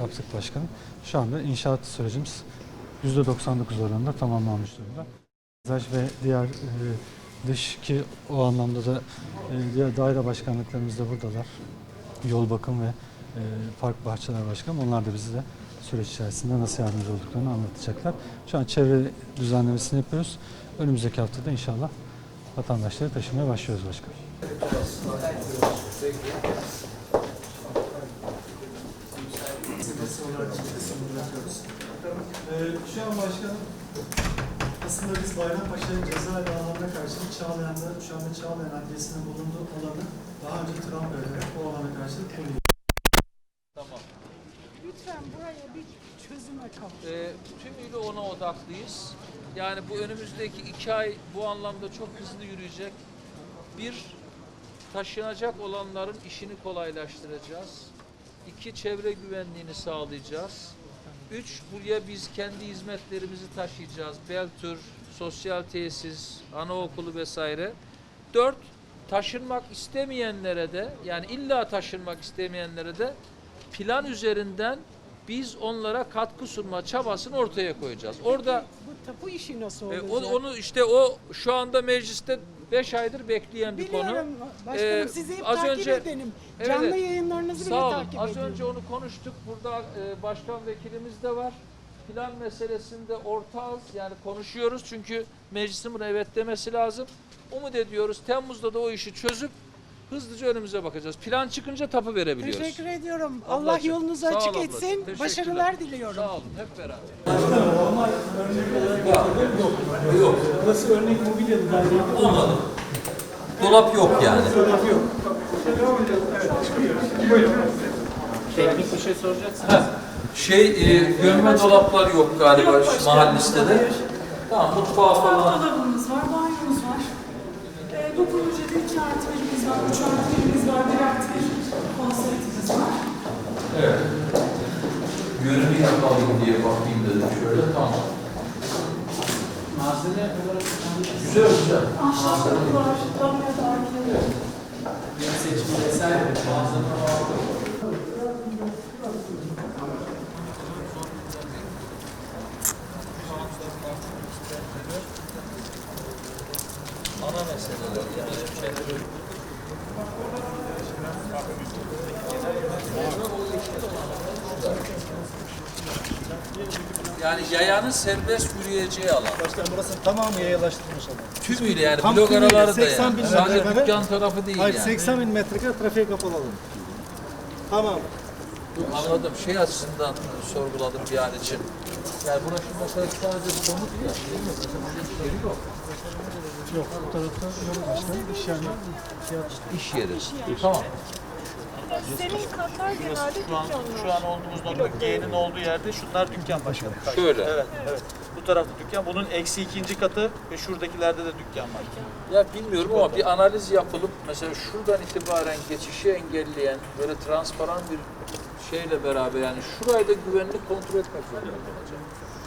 Yaptık başkanım. Şu anda inşaat sürecimiz %99 oranında tamamlanmış durumda. Peyzaj ve diğer e, dış ki o anlamda da e, diğer daire başkanlıklarımız da buradalar. Yol bakım ve e, park bahçeler başkanım. Onlar da bize süreç içerisinde nasıl yardımcı olduklarını anlatacaklar. Şu an çevre düzenlemesini yapıyoruz. Önümüzdeki haftada inşallah vatandaşları taşımaya başlıyoruz başkanım. Ee, şu an başkanım aslında biz Bayrampaşa'nın cezaevi alanına karşılık Çağlayan'da, şu anda Çağlayan Adliyesi'nin bulunduğu alanı daha önce tram vererek o alana karşılık koruyoruz. Lütfen buraya bir çözüme kavuşun. Ee, tümüyle ona odaklıyız. Yani bu önümüzdeki iki ay bu anlamda çok hızlı yürüyecek. Bir, taşınacak olanların işini kolaylaştıracağız. İki, çevre güvenliğini sağlayacağız. Üç, buraya biz kendi hizmetlerimizi taşıyacağız. Beltür, sosyal tesis, anaokulu vesaire. Dört, taşınmak istemeyenlere de yani illa taşınmak istemeyenlere de plan üzerinden biz onlara katkı sunma çabasını ortaya koyacağız. Orada Bu tapu işi nasıl e, olacak? onu, onu işte o şu anda mecliste 5 aydır bekleyen bir konu. Biliyorum başkanım Ee, sizi hep az takip önce- edelim. Evet, Canlı yayınlarınızı bile olun. takip Az ediyorum. önce onu konuştuk. Burada e, başkan vekilimiz de var. Plan meselesinde ortağız. Yani konuşuyoruz çünkü meclisin buna evet demesi lazım. Umut ediyoruz. Temmuz'da da o işi çözüp hızlıca önümüze bakacağız. Plan çıkınca tapu verebiliyoruz. Teşekkür ediyorum. Allah Ablacığım, yolunuzu sağ ol açık ablacığım. etsin. Teşekkürler. Başarılar diliyorum. Sağ olun. Hep beraber. Burası örnek mobilyalı galiba. Olmadı. Dolap yok yani. Teknik bir şey soracaksınız. Şey, e, gömme dolaplar yok galiba şu mahallesinde de. Tamam, mutfağı falan. Dolabımız var, banyomuz var. E, dokunmacada iki artı birimiz var, üç birimiz var, bir artı bir konsertimiz var. Evet. Görünü yapalım diye bakayım dedim şöyle, tamam. Malzeme olarak Güzel güzel. Ahşap var, tablet arkada. bir seçim vesaire malzeme var. Ana meseleler yani şeyleri yani yayanın serbest yürüyeceği alan. Başkanım burası tamamı yayalaştırılmış alan. Tümüyle yani Tam blok tümüyle, araları da 80 yani. bin Sadece metrekare. dükkan tarafı değil Hayır yani. 80 bin metrekare trafiğe kapalı alan. Tamam. Anladım. Şey açısından sorguladım bir an için. Yani burası mesela sadece somut ya. Değil mi? Mesela burada yeri yok. Yok bu tarafta yok başkanım. İş yani. İş yeri. Tamam. Senin katlar genelde Şu an, şu an olduğumuz nokta G'nin olduğu yerde şunlar dükkan başkanım. Şöyle. Evet, evet. Bu tarafta dükkan. Bunun eksi ikinci katı ve şuradakilerde de dükkan var. Ya bilmiyorum ama bir analiz yapılıp mesela şuradan itibaren geçişi engelleyen böyle transparan bir şeyle beraber yani şurayı da güvenli kontrol etmek zorunda kalacak.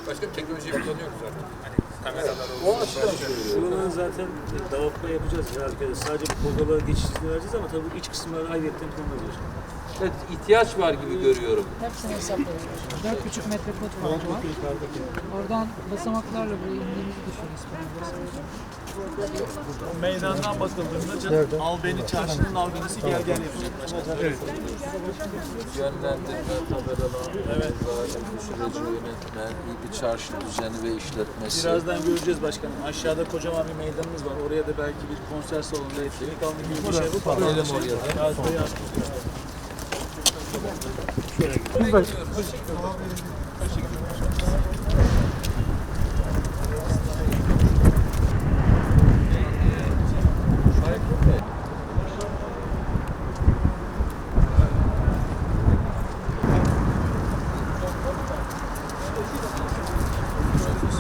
Başka bir teknolojiyi kullanıyoruz zaten. Hani kameralar O açıdan söylüyorum. Şuraları zaten dağıtma yapacağız herkese. Sadece bu kogalara geçiş vereceğiz ama tabii iç kısımları ayrıyetten kullanacağız. Evet, ihtiyaç var gibi görüyorum. Hepsini hesaplıyoruz. 4,5 metre kod farkı var. Oradan basamaklarla buraya indiğimizi düşünün. Meydandan bakıldığında can, Albeni Çarşı'nın albenisi gel gel yapacak başkanım. Evet. Yönlendirme, tabelalar, evet. süreci yönetme, iyi bir çarşı düzeni ve işletmesi. Birazdan göreceğiz başkanım. Aşağıda kocaman bir meydanımız var. Oraya da belki bir konser salonu, etkinlik alanı gibi bir şey bu. Gidelim oraya da. Biraz da yaptık. Biz baş-